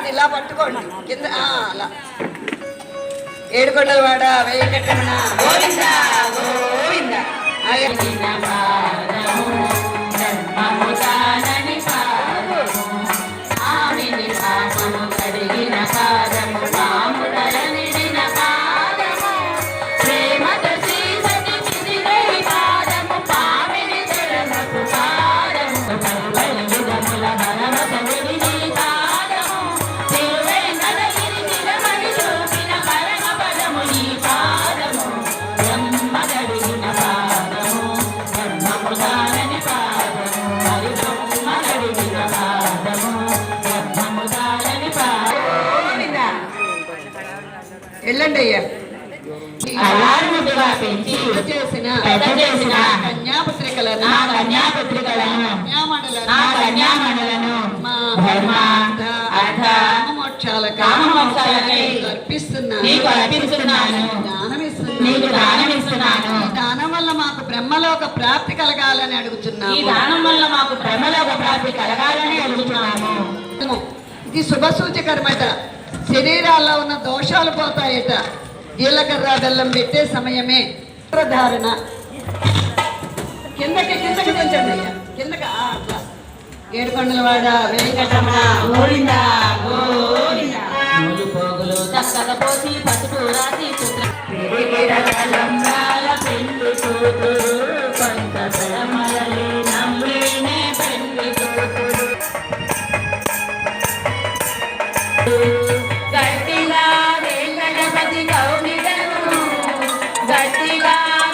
అది ఇలా పట్టుకోండి. కింద అలా. ఏడుకొండలవాడ వెంకటరమణ వెళ్ళండి అయ్యా. చేసిన కన్యాపత్రికలను కన్యాపత్రికలను అర్పిస్తున్నాను. నీకు అర్పిస్తున్నాను నీకు దానమిస్తున్నాను. ఈ దానం వల్ల మాకు బ్రహ్మలోక ప్రాప్తి కలగాలని ఈ అడుగుతున్నాము దానం వల్ల మాకు భ్రమలోక ప్రాప్తి కలగాలని అడుగుతున్నాము. ఇది శుభ సూచకరమట. శరీరాల్లో ఉన్న దోషాలు పోతాయట. జీలకర్ర బెల్లం పెట్టే సమయమే. ధారణ. కిందకి కిందకి తెచ్చండి అయ్యా. కిందకి అట్లా. ఏడుకొండల వాడ వెంకటరమణ గోవింద గోవింద. పోగులు చక్కగా పోసి పసుపు రాసి